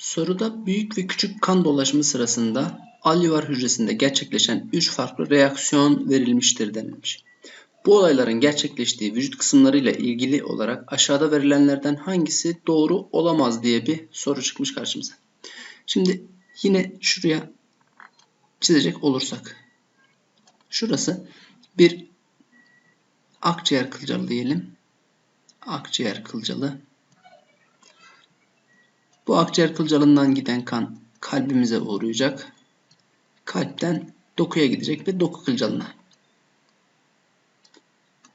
Soruda büyük ve küçük kan dolaşımı sırasında alveolar hücresinde gerçekleşen 3 farklı reaksiyon verilmiştir denilmiş. Bu olayların gerçekleştiği vücut kısımlarıyla ilgili olarak aşağıda verilenlerden hangisi doğru olamaz diye bir soru çıkmış karşımıza. Şimdi yine şuraya çizecek olursak. Şurası bir akciğer kılcalı diyelim. Akciğer kılcalı. Bu akciğer kılcalından giden kan kalbimize uğrayacak. Kalpten dokuya gidecek ve doku kılcalına.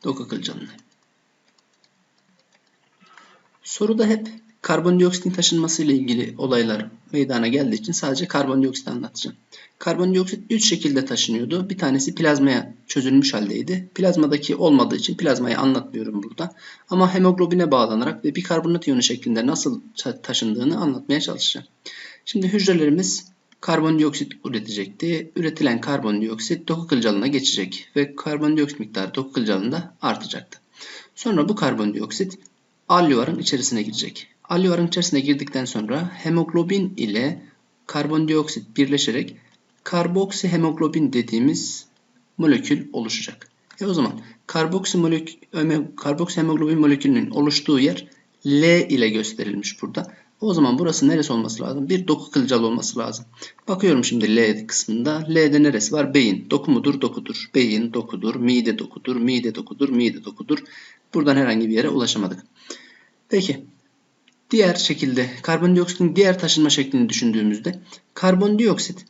Doku kılcalına. Soruda hep karbondioksitin taşınması ile ilgili olaylar meydana geldiği için sadece karbondioksit anlatacağım. Karbondioksit 3 şekilde taşınıyordu. Bir tanesi plazmaya çözülmüş haldeydi. Plazmadaki olmadığı için plazmayı anlatmıyorum burada. Ama hemoglobine bağlanarak ve bikarbonat iyonu şeklinde nasıl taşındığını anlatmaya çalışacağım. Şimdi hücrelerimiz karbondioksit üretecekti. Üretilen karbondioksit doku kılcalına geçecek ve karbondioksit miktarı doku kılcalında artacaktı. Sonra bu karbondioksit alveoların içerisine girecek. Alveoların içerisine girdikten sonra hemoglobin ile karbondioksit birleşerek karboksi hemoglobin dediğimiz molekül oluşacak. E o zaman karboksi, molekül, karboksi hemoglobin molekülünün oluştuğu yer L ile gösterilmiş burada. O zaman burası neresi olması lazım? Bir doku kılcal olması lazım. Bakıyorum şimdi L kısmında. L'de neresi var? Beyin. Doku mudur? Dokudur. Beyin dokudur. Mide dokudur. Mide dokudur. Mide dokudur. Buradan herhangi bir yere ulaşamadık. Peki. Diğer şekilde karbondioksitin diğer taşınma şeklini düşündüğümüzde karbondioksit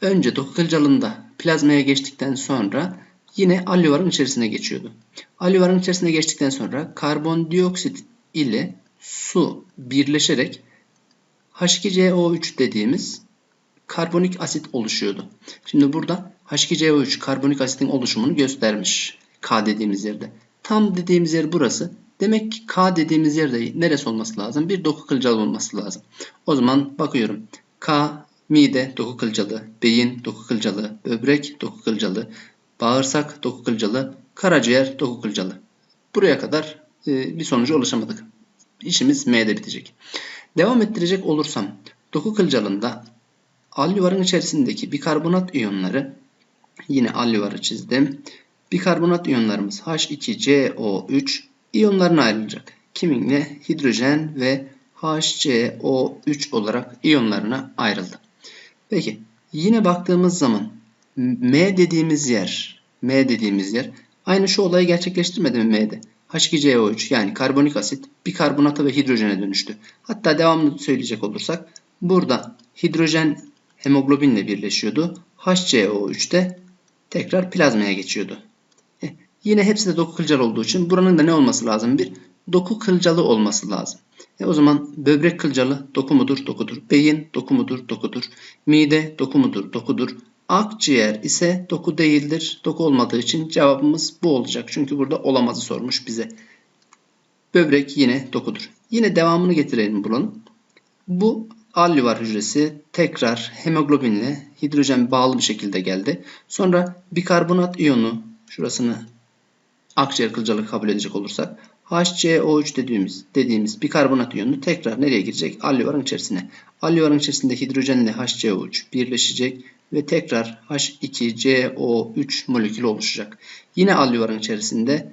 önce doku kılcalında plazmaya geçtikten sonra yine alveoların içerisine geçiyordu. Alveoların içerisine geçtikten sonra karbondioksit ile su birleşerek H2CO3 dediğimiz karbonik asit oluşuyordu. Şimdi burada H2CO3 karbonik asitin oluşumunu göstermiş. K dediğimiz yerde. Tam dediğimiz yer burası. Demek ki K dediğimiz yerde neresi olması lazım? Bir doku kılcal olması lazım. O zaman bakıyorum. K mide doku kılcalı, beyin doku kılcalı, böbrek doku kılcalı, bağırsak doku kılcalı, karaciğer doku kılcalı. Buraya kadar e, bir sonuca ulaşamadık. İşimiz M'de bitecek. Devam ettirecek olursam doku kılcalında alüvarın içerisindeki bikarbonat iyonları yine alüvarı çizdim. Bikarbonat iyonlarımız H2CO3 iyonlarına ayrılacak. Kiminle? Hidrojen ve HCO3 olarak iyonlarına ayrıldı. Peki yine baktığımız zaman M dediğimiz yer M dediğimiz yer aynı şu olayı gerçekleştirmedi mi M'de? H2CO3 yani karbonik asit bikarbonata ve hidrojene dönüştü. Hatta devamlı söyleyecek olursak burada hidrojen hemoglobinle birleşiyordu. HCO3 de tekrar plazmaya geçiyordu. Yine hepsi de doku kılcal olduğu için buranın da ne olması lazım? Bir doku kılcalı olması lazım. E, o zaman böbrek kılcalı doku mudur? Dokudur. Beyin doku mudur? Dokudur. Mide doku mudur? Dokudur. Akciğer ise doku değildir. Doku olmadığı için cevabımız bu olacak. Çünkü burada olamazı sormuş bize. Böbrek yine dokudur. Yine devamını getirelim buranın. Bu alveolar hücresi tekrar hemoglobinle hidrojen bağlı bir şekilde geldi. Sonra bikarbonat iyonu şurasını akciğer kılcalı kabul edecek olursak HCO3 dediğimiz dediğimiz bikarbonat iyonu tekrar nereye girecek? Alveoların içerisine. Alveoların içerisinde hidrojenle HCO3 birleşecek ve tekrar H2CO3 molekülü oluşacak. Yine alveoların içerisinde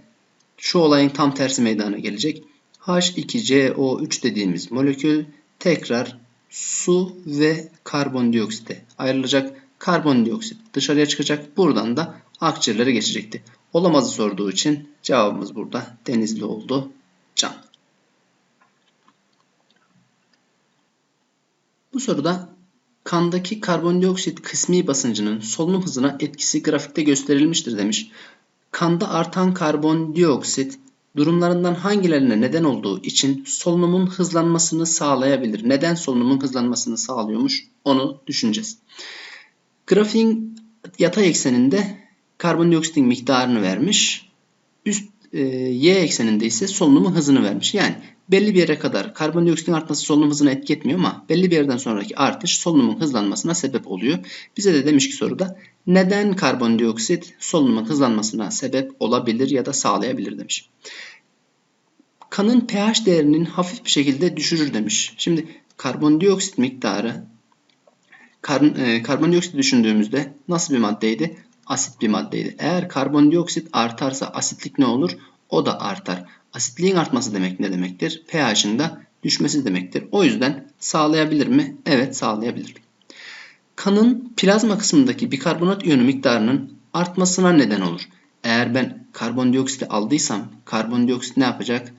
şu olayın tam tersi meydana gelecek. H2CO3 dediğimiz molekül tekrar su ve karbondioksite ayrılacak. Karbondioksit dışarıya çıkacak. Buradan da akciğerlere geçecekti. Olamazı sorduğu için cevabımız burada denizli oldu. Can. Bu soruda kandaki karbondioksit kısmi basıncının solunum hızına etkisi grafikte gösterilmiştir demiş. Kanda artan karbondioksit durumlarından hangilerine neden olduğu için solunumun hızlanmasını sağlayabilir. Neden solunumun hızlanmasını sağlıyormuş onu düşüneceğiz. Grafiğin yatay ekseninde karbondioksitin miktarını vermiş. Üst e, y ekseninde ise solunumun hızını vermiş. Yani belli bir yere kadar karbondioksitin artması solunum hızına etki etmiyor ama belli bir yerden sonraki artış solunumun hızlanmasına sebep oluyor. Bize de demiş ki soruda neden karbondioksit solunumun hızlanmasına sebep olabilir ya da sağlayabilir demiş. Kanın pH değerinin hafif bir şekilde düşürür demiş. Şimdi karbondioksit miktarı kar, e, karbondioksit düşündüğümüzde nasıl bir maddeydi? Asit bir maddeydi. Eğer karbondioksit artarsa asitlik ne olur? O da artar. Asitliğin artması demek ne demektir? pH'in de düşmesi demektir. O yüzden sağlayabilir mi? Evet sağlayabilir. Kanın plazma kısmındaki bikarbonat iyonu miktarının artmasına neden olur. Eğer ben karbondioksiti aldıysam karbondioksit ne yapacak?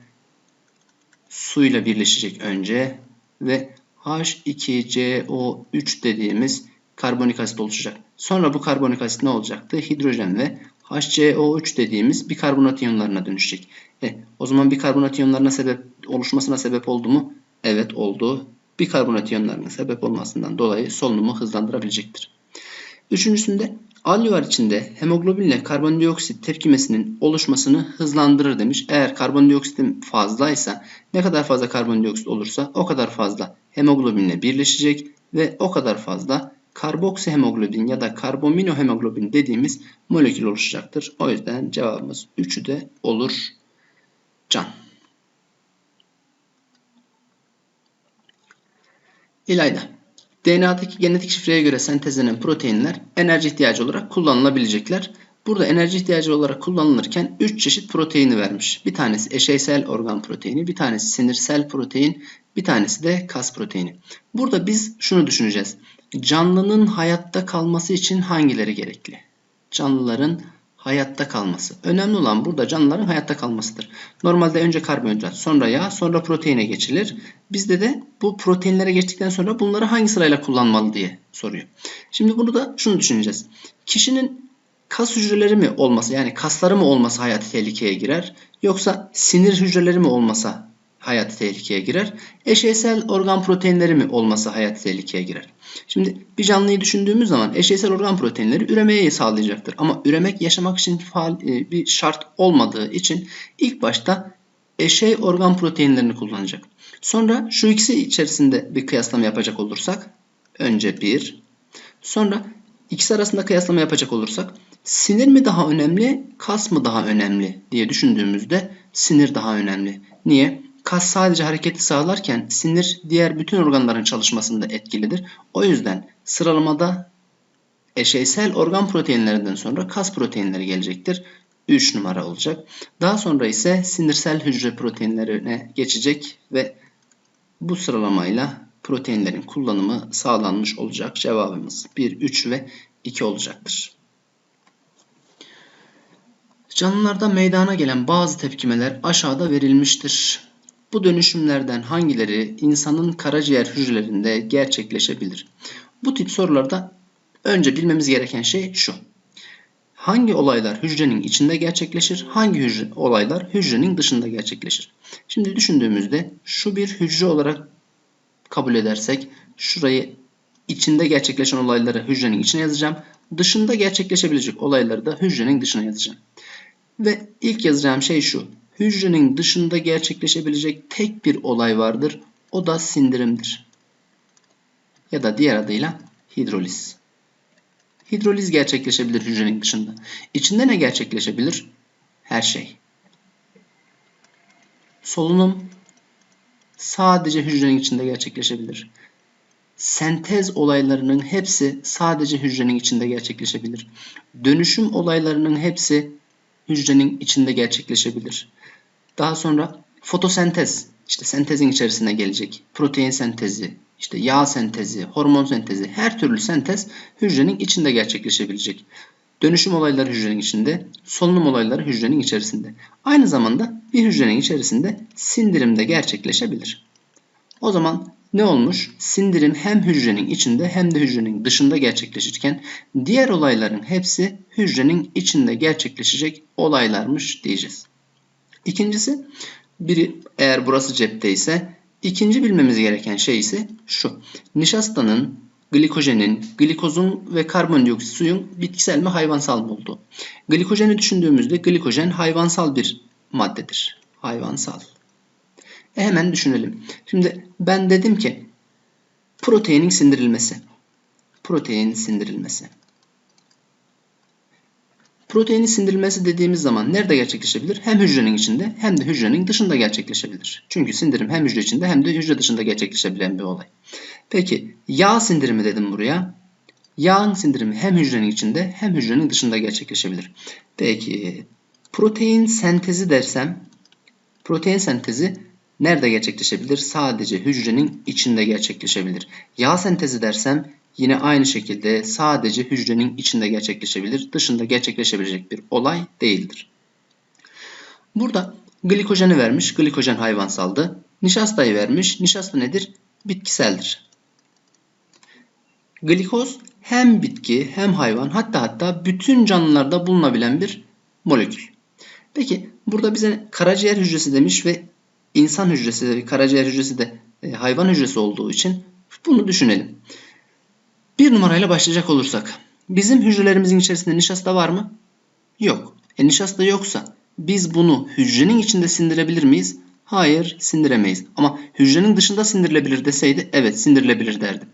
Suyla birleşecek önce ve H2CO3 dediğimiz karbonik asit oluşacak. Sonra bu karbonik asit ne olacaktı? Hidrojen ve HCO3 dediğimiz bikarbonat iyonlarına dönüşecek. E, o zaman bikarbonat iyonlarına sebep oluşmasına sebep oldu mu? Evet oldu. Bikarbonat iyonlarının sebep olmasından dolayı solunumu hızlandırabilecektir. Üçüncüsünde alüvar içinde hemoglobinle karbondioksit tepkimesinin oluşmasını hızlandırır demiş. Eğer karbondioksitin fazlaysa ne kadar fazla karbondioksit olursa o kadar fazla hemoglobinle birleşecek ve o kadar fazla karboksihemoglobin ya da karbaminohemoglobin dediğimiz molekül oluşacaktır. O yüzden cevabımız 3'ü de olur. Can. İlayda. DNA'daki genetik şifreye göre sentezlenen proteinler enerji ihtiyacı olarak kullanılabilecekler. Burada enerji ihtiyacı olarak kullanılırken 3 çeşit proteini vermiş. Bir tanesi eşeysel organ proteini, bir tanesi sinirsel protein, bir tanesi de kas proteini. Burada biz şunu düşüneceğiz. Canlının hayatta kalması için hangileri gerekli? Canlıların hayatta kalması. Önemli olan burada canlıların hayatta kalmasıdır. Normalde önce karbonhidrat, sonra yağ, sonra proteine geçilir. Bizde de bu proteinlere geçtikten sonra bunları hangi sırayla kullanmalı diye soruyor. Şimdi bunu da şunu düşüneceğiz. Kişinin kas hücreleri mi olması yani kasları mı olması hayati tehlikeye girer yoksa sinir hücreleri mi olmasa hayati tehlikeye girer. Eşeysel organ proteinleri mi olması hayati tehlikeye girer. Şimdi bir canlıyı düşündüğümüz zaman eşeysel organ proteinleri üremeyi sağlayacaktır. Ama üremek yaşamak için faal, e, bir şart olmadığı için ilk başta eşey organ proteinlerini kullanacak. Sonra şu ikisi içerisinde bir kıyaslama yapacak olursak önce bir sonra ikisi arasında kıyaslama yapacak olursak sinir mi daha önemli kas mı daha önemli diye düşündüğümüzde sinir daha önemli. Niye? Kas sadece hareketi sağlarken sinir diğer bütün organların çalışmasında etkilidir. O yüzden sıralamada eşeysel organ proteinlerinden sonra kas proteinleri gelecektir. 3 numara olacak. Daha sonra ise sinirsel hücre proteinlerine geçecek ve bu sıralamayla proteinlerin kullanımı sağlanmış olacak. Cevabımız 1, 3 ve 2 olacaktır. Canlılarda meydana gelen bazı tepkimeler aşağıda verilmiştir. Bu dönüşümlerden hangileri insanın karaciğer hücrelerinde gerçekleşebilir? Bu tip sorularda önce bilmemiz gereken şey şu. Hangi olaylar hücrenin içinde gerçekleşir? Hangi hücre, olaylar hücrenin dışında gerçekleşir? Şimdi düşündüğümüzde şu bir hücre olarak kabul edersek şurayı içinde gerçekleşen olayları hücrenin içine yazacağım. Dışında gerçekleşebilecek olayları da hücrenin dışına yazacağım. Ve ilk yazacağım şey şu hücrenin dışında gerçekleşebilecek tek bir olay vardır. O da sindirimdir. Ya da diğer adıyla hidroliz. Hidroliz gerçekleşebilir hücrenin dışında. İçinde ne gerçekleşebilir? Her şey. Solunum sadece hücrenin içinde gerçekleşebilir. Sentez olaylarının hepsi sadece hücrenin içinde gerçekleşebilir. Dönüşüm olaylarının hepsi hücrenin içinde gerçekleşebilir. Daha sonra fotosentez, işte sentezin içerisine gelecek. Protein sentezi, işte yağ sentezi, hormon sentezi, her türlü sentez hücrenin içinde gerçekleşebilecek. Dönüşüm olayları hücrenin içinde, solunum olayları hücrenin içerisinde. Aynı zamanda bir hücrenin içerisinde sindirim de gerçekleşebilir. O zaman ne olmuş? Sindirim hem hücrenin içinde hem de hücrenin dışında gerçekleşirken diğer olayların hepsi hücrenin içinde gerçekleşecek olaylarmış diyeceğiz. İkincisi biri eğer burası cepte ise ikinci bilmemiz gereken şey ise şu. Nişastanın, glikojenin, glikozun ve karbondioksit suyun bitkisel mi hayvansal mı olduğu. Glikojeni düşündüğümüzde glikojen hayvansal bir maddedir. Hayvansal. E hemen düşünelim. Şimdi ben dedim ki proteinin sindirilmesi. Protein sindirilmesi. Proteinin sindirilmesi dediğimiz zaman nerede gerçekleşebilir? Hem hücrenin içinde hem de hücrenin dışında gerçekleşebilir. Çünkü sindirim hem hücre içinde hem de hücre dışında gerçekleşebilen bir olay. Peki yağ sindirimi dedim buraya. Yağın sindirimi hem hücrenin içinde hem hücrenin dışında gerçekleşebilir. Peki protein sentezi dersem protein sentezi nerede gerçekleşebilir? Sadece hücrenin içinde gerçekleşebilir. Yağ sentezi dersem yine aynı şekilde sadece hücrenin içinde gerçekleşebilir. Dışında gerçekleşebilecek bir olay değildir. Burada glikojeni vermiş. Glikojen hayvansaldı. Nişastayı vermiş. Nişasta nedir? Bitkiseldir. Glikoz hem bitki hem hayvan hatta hatta bütün canlılarda bulunabilen bir molekül. Peki burada bize karaciğer hücresi demiş ve insan hücresi de karaciğer hücresi de e, hayvan hücresi olduğu için bunu düşünelim. Bir numarayla başlayacak olursak bizim hücrelerimizin içerisinde nişasta var mı? Yok. E nişasta yoksa biz bunu hücrenin içinde sindirebilir miyiz? Hayır, sindiremeyiz. Ama hücrenin dışında sindirilebilir deseydi evet sindirilebilir derdim.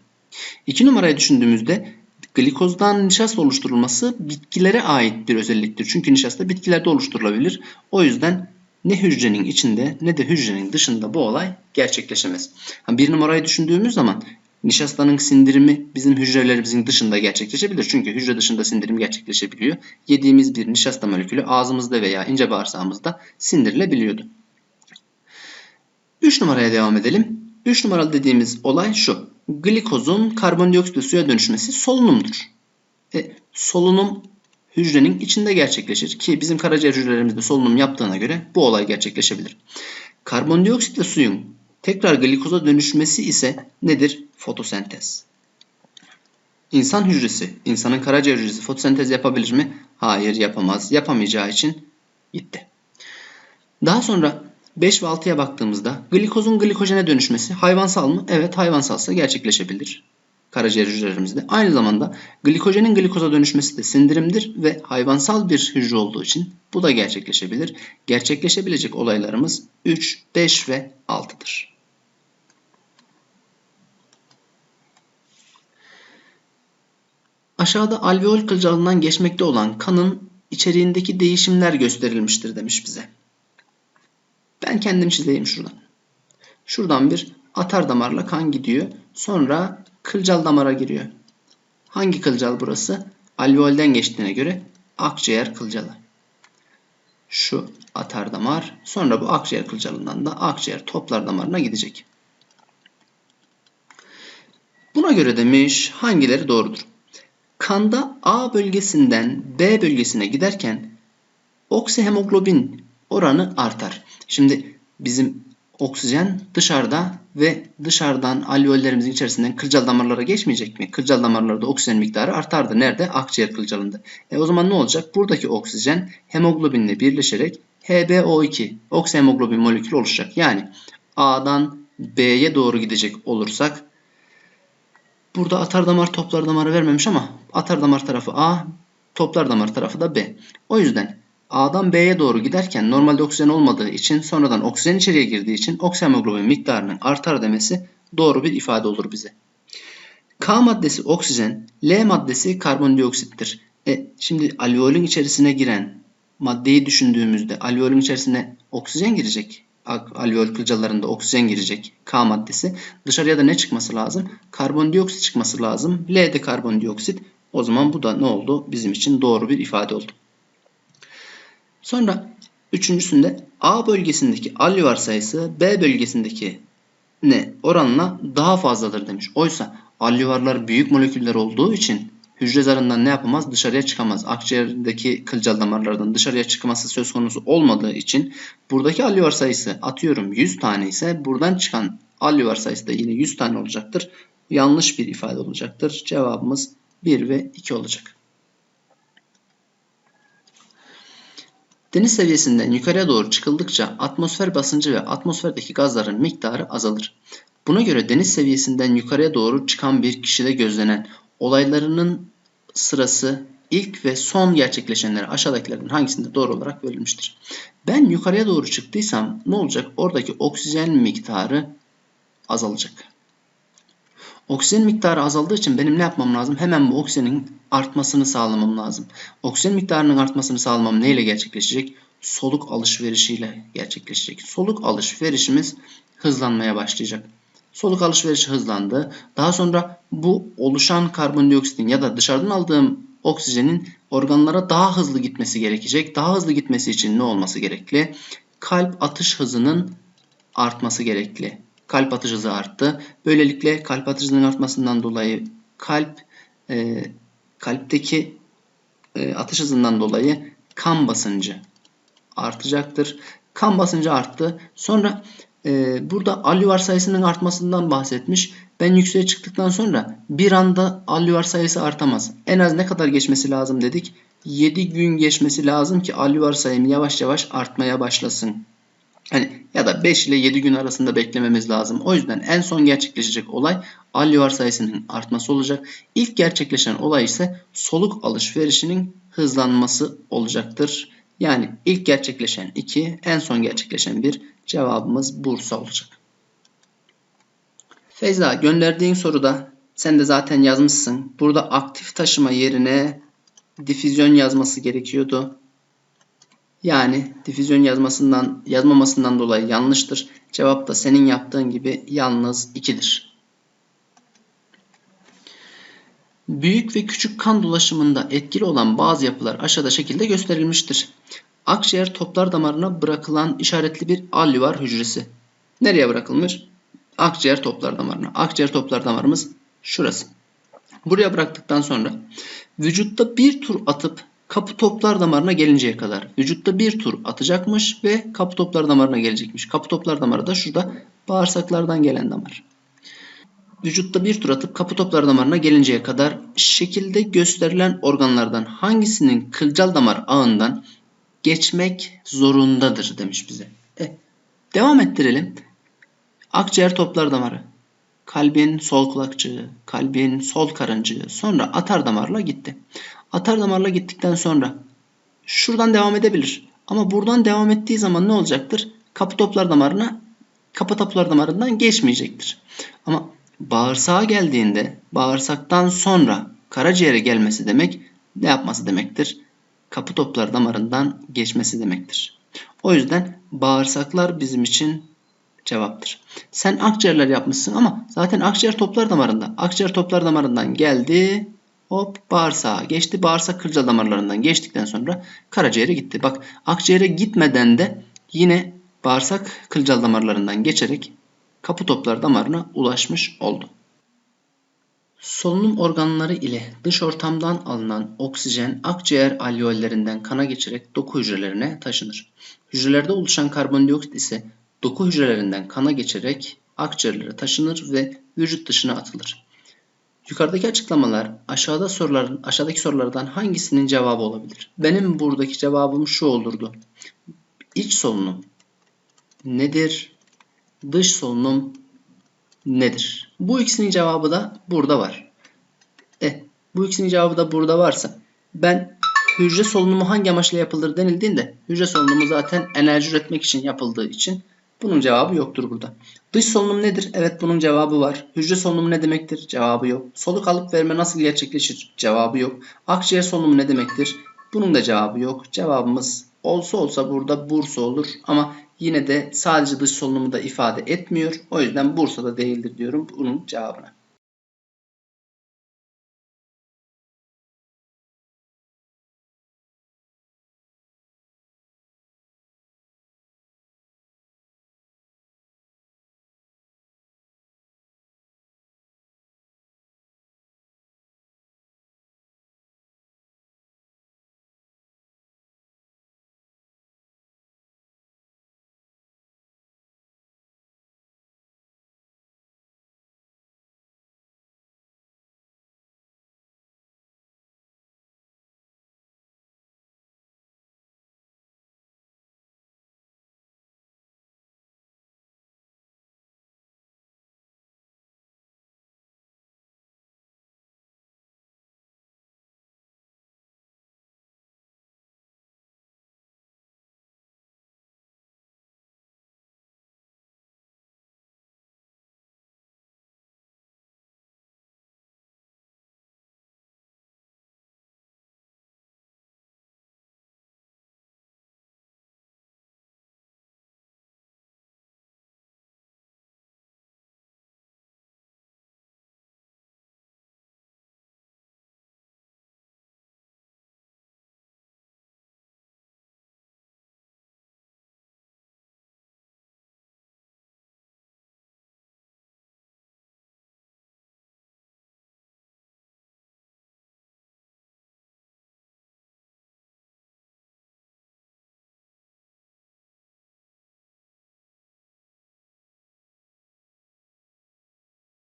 İki numarayı düşündüğümüzde glikozdan nişasta oluşturulması bitkilere ait bir özelliktir. Çünkü nişasta bitkilerde oluşturulabilir. O yüzden ne hücrenin içinde ne de hücrenin dışında bu olay gerçekleşemez. Bir numarayı düşündüğümüz zaman nişastanın sindirimi bizim hücrelerimizin dışında gerçekleşebilir. Çünkü hücre dışında sindirim gerçekleşebiliyor. Yediğimiz bir nişasta molekülü ağzımızda veya ince bağırsağımızda sindirilebiliyordu. 3 numaraya devam edelim. 3 numaralı dediğimiz olay şu. Glikozun karbondioksit suya dönüşmesi solunumdur. E, solunum hücrenin içinde gerçekleşir ki bizim karaciğer hücrelerimizde solunum yaptığına göre bu olay gerçekleşebilir. Karbondioksitle suyun tekrar glikoza dönüşmesi ise nedir? Fotosentez. İnsan hücresi, insanın karaciğer hücresi fotosentez yapabilir mi? Hayır yapamaz. Yapamayacağı için gitti. Daha sonra 5 ve 6'ya baktığımızda glikozun glikojene dönüşmesi hayvansal mı? Evet hayvansalsa gerçekleşebilir karaciğer hücrelerimizde. Aynı zamanda glikojenin glikoza dönüşmesi de sindirimdir ve hayvansal bir hücre olduğu için bu da gerçekleşebilir. Gerçekleşebilecek olaylarımız 3, 5 ve 6'dır. Aşağıda alveol kılcalından geçmekte olan kanın içeriğindeki değişimler gösterilmiştir demiş bize. Ben kendim çizeyim şuradan. Şuradan bir atar damarla kan gidiyor. Sonra kılcal damara giriyor. Hangi kılcal burası? Alveolden geçtiğine göre akciğer kılcalı. Şu atar damar. Sonra bu akciğer kılcalından da akciğer toplar damarına gidecek. Buna göre demiş hangileri doğrudur? Kanda A bölgesinden B bölgesine giderken oksihemoglobin oranı artar. Şimdi bizim oksijen dışarıda ve dışarıdan alveollerimizin içerisinden kılcal damarlara geçmeyecek mi? Kılcal damarlarda oksijen miktarı artardı. Nerede? Akciğer kılcalında. E o zaman ne olacak? Buradaki oksijen hemoglobinle birleşerek HbO2 oksihemoglobin molekülü oluşacak. Yani A'dan B'ye doğru gidecek olursak burada atar damar toplar damarı vermemiş ama atar damar tarafı A, toplar damar tarafı da B. O yüzden A'dan B'ye doğru giderken normalde oksijen olmadığı için sonradan oksijen içeriye girdiği için oksihemoglobin miktarının artar demesi doğru bir ifade olur bize. K maddesi oksijen, L maddesi karbondioksittir. E, şimdi alveolün içerisine giren maddeyi düşündüğümüzde alveolün içerisine oksijen girecek. Alveol kılcalarında oksijen girecek K maddesi. Dışarıya da ne çıkması lazım? Karbondioksit çıkması lazım. L de karbondioksit. O zaman bu da ne oldu? Bizim için doğru bir ifade oldu. Sonra üçüncüsünde A bölgesindeki alüvar sayısı B bölgesindeki ne oranla daha fazladır demiş. Oysa alüvarlar büyük moleküller olduğu için hücre zarından ne yapamaz? Dışarıya çıkamaz. Akciğerdeki kılcal damarlardan dışarıya çıkması söz konusu olmadığı için buradaki alüvar sayısı atıyorum 100 tane ise buradan çıkan alüvar sayısı da yine 100 tane olacaktır. Yanlış bir ifade olacaktır. Cevabımız 1 ve 2 olacak. Deniz seviyesinden yukarıya doğru çıkıldıkça atmosfer basıncı ve atmosferdeki gazların miktarı azalır. Buna göre deniz seviyesinden yukarıya doğru çıkan bir kişide gözlenen olaylarının sırası ilk ve son gerçekleşenler aşağıdakilerden hangisinde doğru olarak verilmiştir? Ben yukarıya doğru çıktıysam ne olacak? Oradaki oksijen miktarı azalacak. Oksijen miktarı azaldığı için benim ne yapmam lazım? Hemen bu oksijenin artmasını sağlamam lazım. Oksijen miktarının artmasını sağlamam neyle gerçekleşecek? Soluk alışverişiyle gerçekleşecek. Soluk alışverişimiz hızlanmaya başlayacak. Soluk alışverişi hızlandı. Daha sonra bu oluşan karbondioksitin ya da dışarıdan aldığım oksijenin organlara daha hızlı gitmesi gerekecek. Daha hızlı gitmesi için ne olması gerekli? Kalp atış hızının artması gerekli. Kalp atış hızı arttı. Böylelikle kalp atış hızının artmasından dolayı kalp e, kalpteki e, atış hızından dolayı kan basıncı artacaktır. Kan basıncı arttı. Sonra e, burada alüvar sayısının artmasından bahsetmiş. Ben yükseğe çıktıktan sonra bir anda alüvar sayısı artamaz. En az ne kadar geçmesi lazım dedik. 7 gün geçmesi lazım ki alüvar sayım yavaş yavaş artmaya başlasın. Hani ya da 5 ile 7 gün arasında beklememiz lazım. O yüzden en son gerçekleşecek olay alüvar sayısının artması olacak. İlk gerçekleşen olay ise soluk alışverişinin hızlanması olacaktır. Yani ilk gerçekleşen 2, en son gerçekleşen 1 cevabımız Bursa olacak. Feyza gönderdiğin soruda sen de zaten yazmışsın. Burada aktif taşıma yerine difüzyon yazması gerekiyordu. Yani difüzyon yazmasından yazmamasından dolayı yanlıştır. Cevap da senin yaptığın gibi yalnız 2'dir. Büyük ve küçük kan dolaşımında etkili olan bazı yapılar aşağıda şekilde gösterilmiştir. Akciğer toplar damarına bırakılan işaretli bir alüvar hücresi. Nereye bırakılmış? Akciğer toplar damarına. Akciğer toplar damarımız şurası. Buraya bıraktıktan sonra vücutta bir tur atıp kapı toplar damarına gelinceye kadar vücutta bir tur atacakmış ve kapı toplar damarına gelecekmiş. Kapı toplar damarı da şurada bağırsaklardan gelen damar. Vücutta bir tur atıp kapı toplar damarına gelinceye kadar şekilde gösterilen organlardan hangisinin kılcal damar ağından geçmek zorundadır demiş bize. E, devam ettirelim. Akciğer toplar damarı, kalbin sol kulakçığı, kalbin sol karıncığı, sonra atar damarla gitti. Atar damarla gittikten sonra şuradan devam edebilir. Ama buradan devam ettiği zaman ne olacaktır? Kapı toplar damarına, kapı toplar damarından geçmeyecektir. Ama bağırsağa geldiğinde bağırsaktan sonra karaciğere gelmesi demek ne yapması demektir? Kapı toplar damarından geçmesi demektir. O yüzden bağırsaklar bizim için cevaptır. Sen akciğerler yapmışsın ama zaten akciğer toplar damarında. Akciğer toplar damarından geldi. Hop bağırsağa geçti. Bağırsak kılcal damarlarından geçtikten sonra karaciğere gitti. Bak akciğere gitmeden de yine bağırsak kılcal damarlarından geçerek kapı toplar damarına ulaşmış oldu. Solunum organları ile dış ortamdan alınan oksijen akciğer alveollerinden kana geçerek doku hücrelerine taşınır. Hücrelerde oluşan karbondioksit ise doku hücrelerinden kana geçerek akciğerlere taşınır ve vücut dışına atılır. Yukarıdaki açıklamalar aşağıda soruların aşağıdaki sorulardan hangisinin cevabı olabilir? Benim buradaki cevabım şu olurdu. İç solunum nedir? Dış solunum nedir? Bu ikisinin cevabı da burada var. E, bu ikisinin cevabı da burada varsa ben hücre solunumu hangi amaçla yapılır denildiğinde hücre solunumu zaten enerji üretmek için yapıldığı için bunun cevabı yoktur burada. Dış solunum nedir? Evet bunun cevabı var. Hücre solunumu ne demektir? Cevabı yok. Soluk alıp verme nasıl gerçekleşir? Cevabı yok. Akciğer solunumu ne demektir? Bunun da cevabı yok. Cevabımız olsa olsa burada Bursa olur ama yine de sadece dış solunumu da ifade etmiyor. O yüzden Bursa'da değildir diyorum bunun cevabına.